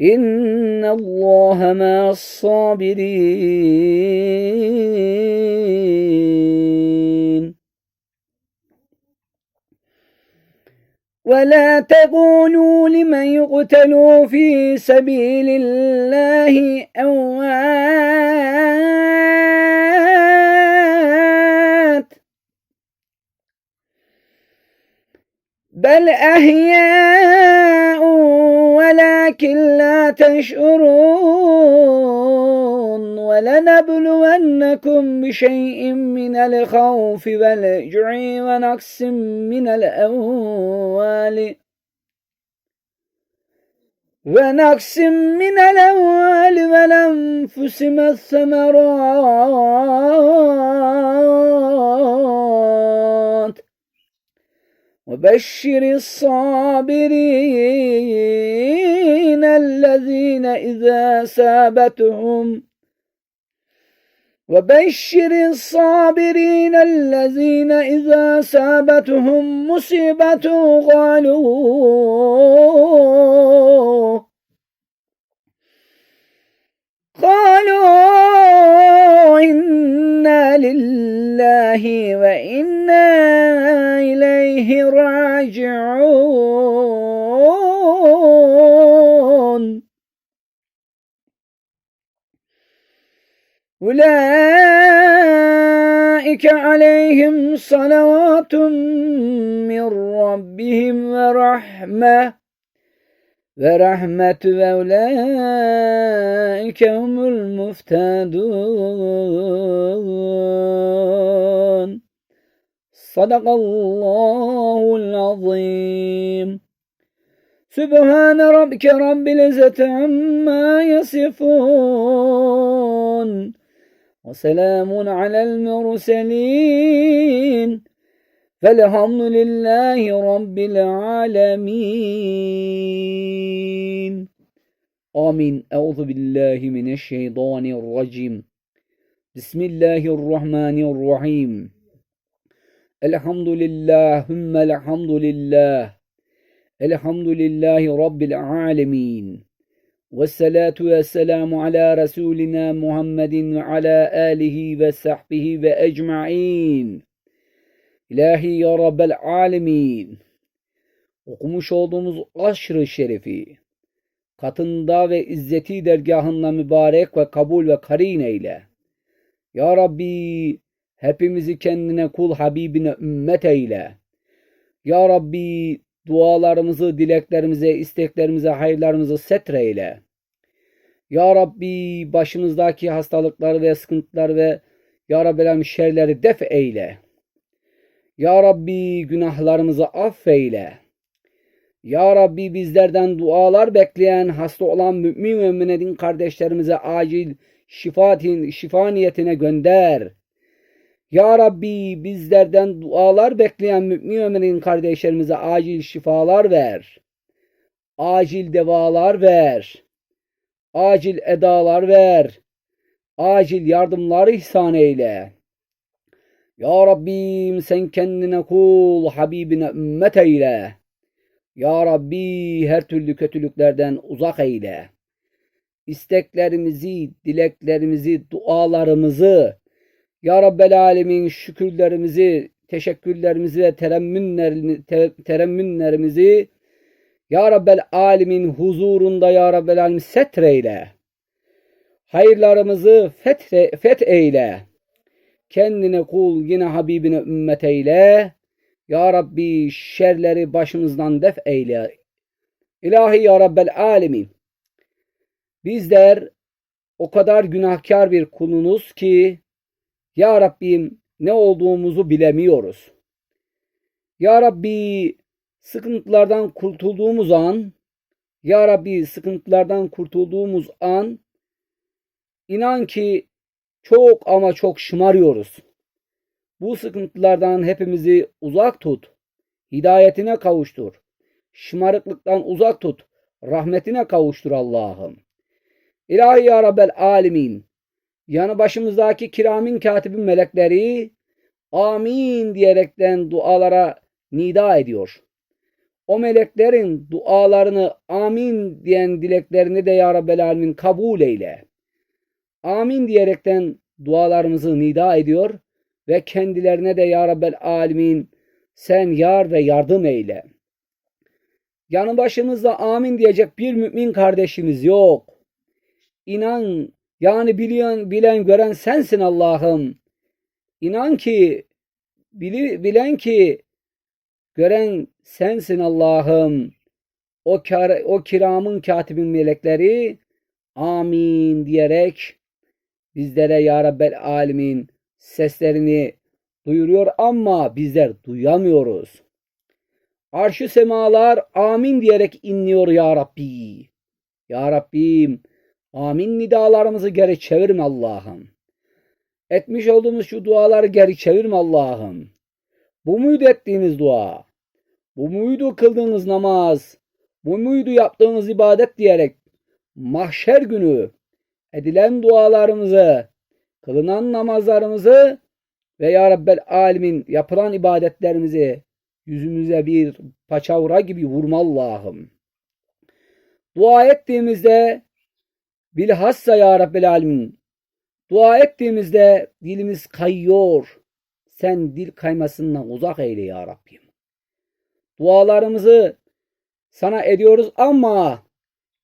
إن الله مع الصابرين ولا تقولوا لمن يقتل في سبيل الله أموات بل أحياء ولكن لا تشعرون ولنبلونكم بشيء من الخوف والجوع ونقص من الأموال. ونقص من الأموال والأنفس والثمرات وبشر الصابرين الذين إذا سابتهم وبشر الصابرين الذين إذا سابتهم مصيبة قالوا قالوا إنا لله وإنا إليه راجعون. أولئك عليهم صلوات من ربهم ورحمة ve rahmetü ve ulaike humul muftedun. Sadakallahul azim. Sübhane Rabbike Rabbil İzzeti amma yasifun. Ve selamun alel murselin. Velhamdülillahi Rabbil alemin. Amin. Euzu billahi mineşşeytanirracim. Bismillahirrahmanirrahim. Elhamdülillahümme elhamdülillah. Elhamdülillahi Rabbil alemin. Vessalatu vesselamu ala Resulina Muhammedin ve ala alihi ve sahbihi ve ecma'in. İlahi ya Rabbel Alemin. Okumuş olduğumuz aşrı şerifi, katında ve izzeti dergahında mübarek ve kabul ve karin eyle. Ya Rabbi, hepimizi kendine kul Habibine ümmet eyle. Ya Rabbi, dualarımızı, dileklerimize, isteklerimize, hayırlarımızı setreyle. Ya Rabbi, başımızdaki hastalıkları ve sıkıntılar ve Ya Rabbi şerleri def eyle. Ya Rabbi günahlarımızı affeyle. Ya Rabbi bizlerden dualar bekleyen hasta olan mümin ve müminedin kardeşlerimize acil şifatin, şifa niyetine gönder. Ya Rabbi bizlerden dualar bekleyen mümin ve müminedin kardeşlerimize acil şifalar ver. Acil devalar ver. Acil edalar ver. Acil yardımlar ihsan eyle. Ya Rabbim sen kendine kul, Habibine ümmet eyle. Ya Rabbi her türlü kötülüklerden uzak eyle. İsteklerimizi, dileklerimizi, dualarımızı, Ya Rabbel Alemin şükürlerimizi, teşekkürlerimizi ve teremmünlerimizi, Ya Rabbel Alemin huzurunda Ya Rabbel Alemin setreyle. Hayırlarımızı fetre, fet eyle. Kendine kul yine Habibine ümmet eyle. Ya Rabbi şerleri başımızdan def eyle. İlahi ya Rabbel Alemin. Bizler o kadar günahkar bir kulunuz ki Ya Rabbim ne olduğumuzu bilemiyoruz. Ya Rabbi sıkıntılardan kurtulduğumuz an Ya Rabbi sıkıntılardan kurtulduğumuz an inan ki çok ama çok şımarıyoruz. Bu sıkıntılardan hepimizi uzak tut. Hidayetine kavuştur. Şımarıklıktan uzak tut. Rahmetine kavuştur Allah'ım. İlahi ya Rabbel alemin. Yanı başımızdaki kiramin katibin melekleri amin diyerekten dualara nida ediyor. O meleklerin dualarını amin diyen dileklerini de ya Rabbel alemin kabul eyle. Amin diyerekten dualarımızı nida ediyor ve kendilerine de ya Rabbel alemin sen yar ve yardım eyle. Yanı başımızda amin diyecek bir mümin kardeşimiz yok. İnan yani bilen, bilen gören sensin Allah'ım. İnan ki bili, bilen ki gören sensin Allah'ım. O, kar, o kiramın katibin melekleri amin diyerek bizlere ya Rabbel alemin seslerini duyuruyor ama bizler duyamıyoruz. Arşı semalar amin diyerek inliyor ya Rabbi. Ya Rabbim amin nidalarımızı geri çevirme Allah'ım. Etmiş olduğumuz şu duaları geri çevirme Allah'ım. Bu muydu ettiğiniz dua? Bu muydu kıldığınız namaz? Bu muydu yaptığınız ibadet diyerek mahşer günü edilen dualarımızı, kılınan namazlarımızı ve Ya Rabbel Alemin yapılan ibadetlerimizi yüzümüze bir paçavra gibi vurma Allah'ım. Dua ettiğimizde bilhassa Ya Rabbel Alemin dua ettiğimizde dilimiz kayıyor. Sen dil kaymasından uzak eyle Ya Rabbim. Dualarımızı sana ediyoruz ama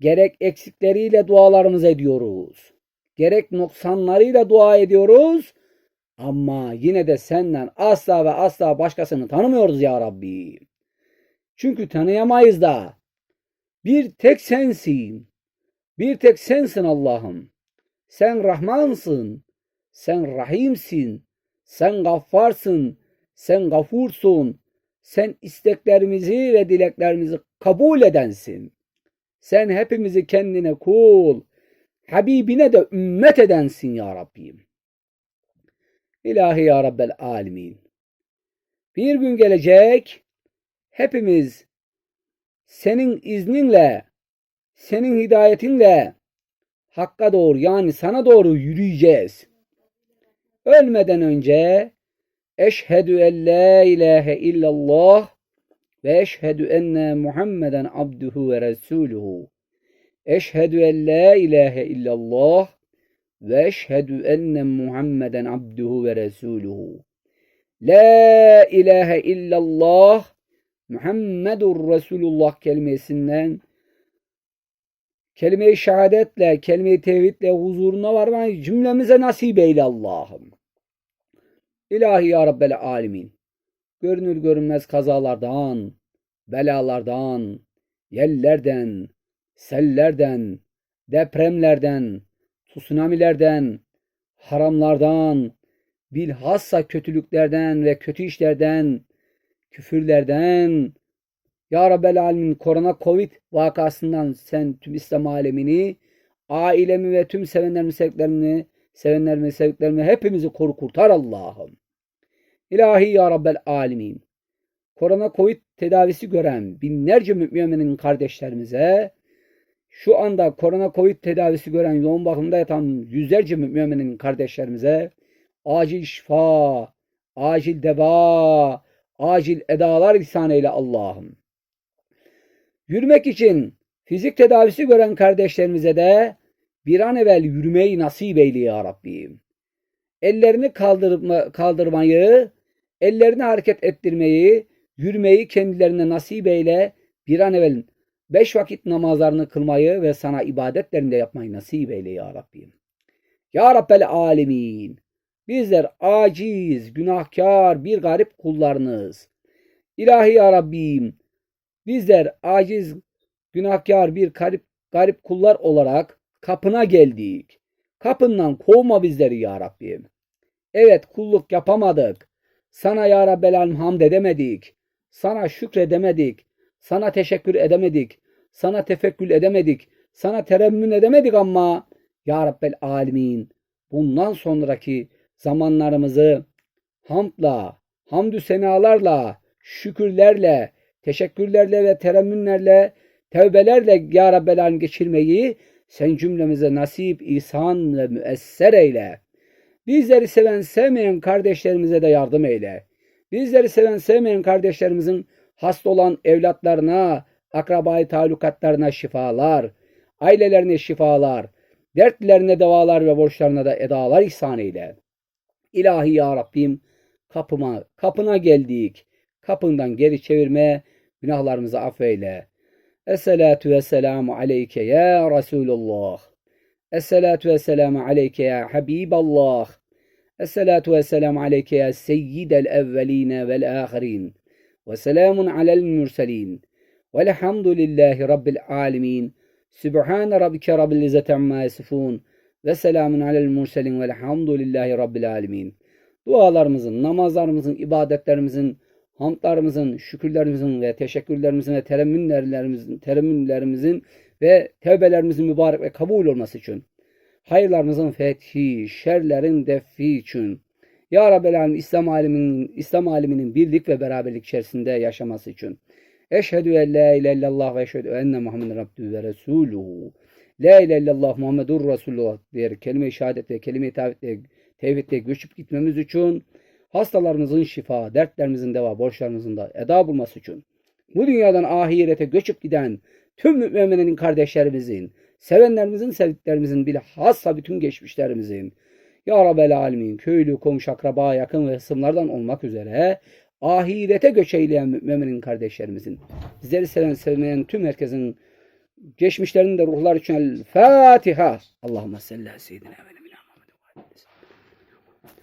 gerek eksikleriyle dualarımızı ediyoruz. Gerek noksanlarıyla dua ediyoruz. Ama yine de senden asla ve asla başkasını tanımıyoruz ya Rabbi. Çünkü tanıyamayız da. Bir tek sensin. Bir tek sensin Allah'ım. Sen Rahmansın. Sen Rahimsin. Sen Gaffarsın. Sen Gafursun. Sen isteklerimizi ve dileklerimizi kabul edensin. Sen hepimizi kendine kul, Habibine de ümmet edensin ya Rabbim. İlahi ya Rabbel alemin. Bir gün gelecek hepimiz senin izninle, senin hidayetinle Hakka doğru yani sana doğru yürüyeceğiz. Ölmeden önce Eşhedü en la ilahe illallah ve eşhedü enne Muhammeden abduhu ve resuluhu. Eşhedü en la ilahe illallah ve eşhedü enne Muhammeden abduhu ve resuluhu. La ilahe illallah Muhammedur Resulullah kelimesinden kelime-i şehadetle, kelime-i tevhidle huzuruna varmayı cümlemize nasip eyle Allah'ım. İlahi ya Rabbel alemin. Görünür görünmez kazalardan, belalardan, yellerden, sellerden, depremlerden, tsunamilerden, haramlardan, bilhassa kötülüklerden ve kötü işlerden, küfürlerden, Ya Rabbel Alemin korona covid vakasından sen tüm İslam alemini, ailemi ve tüm sevenlerimi, sevdiklerimi, sevenlerimi, sevdiklerimi hepimizi koru kurtar Allah'ım. İlahi Ya Rabbel Alemin. Korona covid tedavisi gören binlerce müminin kardeşlerimize, şu anda korona covid tedavisi gören yoğun bakımda yatan yüzlerce müminin kardeşlerimize acil şifa, acil deva, acil edalar ihsan eyle Allah'ım. Yürümek için fizik tedavisi gören kardeşlerimize de bir an evvel yürümeyi nasip eyle ya Rabbim. Ellerini kaldırma, kaldırmayı, ellerini hareket ettirmeyi, yürümeyi kendilerine nasip eyle. Bir an evvel beş vakit namazlarını kılmayı ve sana ibadetlerinde yapmayı nasip eyle ya Rabbim. Ya Rabbel Alemin. Bizler aciz, günahkar, bir garip kullarınız. İlahi ya Rabbim. Bizler aciz, günahkar bir garip, garip kullar olarak kapına geldik. Kapından kovma bizleri ya Rabbim. Evet kulluk yapamadık. Sana ya Rabbel Alem hamd edemedik. Sana şükredemedik. Sana teşekkür edemedik. Sana tefekkül edemedik. Sana teremmün edemedik ama ya Rabbel Alemin bundan sonraki zamanlarımızı hamdla, hamdü senalarla, şükürlerle, teşekkürlerle ve teremmünlerle, tevbelerle ya Rabbel Alem geçirmeyi sen cümlemize nasip, ihsan ve müesser eyle. Bizleri seven sevmeyen kardeşlerimize de yardım eyle. Bizleri seven sevmeyen kardeşlerimizin hasta olan evlatlarına, akrabayı talukatlarına şifalar, ailelerine şifalar, dertlerine devalar ve borçlarına da edalar ihsan eyle. İlahi ya Rabbim kapıma, kapına geldik. Kapından geri çevirme, günahlarımızı affeyle. Esselatu vesselamu aleyke ya Resulullah. Esselatu vesselamu aleyke ya Habiballah. Esselatu vesselamu aleyke ya Seyyidel evveline vel ahirin. Ve selamun alel mürselin. Velhamdülillahi Rabbil alemin. Sübhane rabbike rabbil izzeti amma yasifun. Ve selamun alel mürselin velhamdülillahi Rabbil alemin. Dualarımızın, namazlarımızın, ibadetlerimizin, hamdlarımızın, şükürlerimizin ve teşekkürlerimizin ve teremmünlerimizin, teremmünlerimizin ve tevbelerimizin mübarek ve kabul olması için, hayırlarımızın fethi, şerlerin defi için, Ya Rabbel İslam aleminin, İslam aleminin birlik ve beraberlik içerisinde yaşaması için, Eşhedü en la ilahe illallah ve eşhedü enne Muhammeden abdühü ve resuluhu. La ilahe illallah Muhammedur Resulullah diyerek kelime-i şehadet ve kelime-i tevhidle, tevhidle göçüp gitmemiz için, hastalarımızın şifa, dertlerimizin deva, borçlarımızın da eda bulması için, bu dünyadan ahirete göçüp giden tüm müminin kardeşlerimizin, sevenlerimizin, sevdiklerimizin, bilhassa bütün geçmişlerimizin, Ya Rabbel Alemin, köylü, komşu, akraba, yakın ve hısımlardan olmak üzere ahirete göç eyleyen müminin kardeşlerimizin, bizleri seven, sevmeyen tüm herkesin geçmişlerinin de ruhlar için El Fatiha. Allahümme salli ala seyyidina ve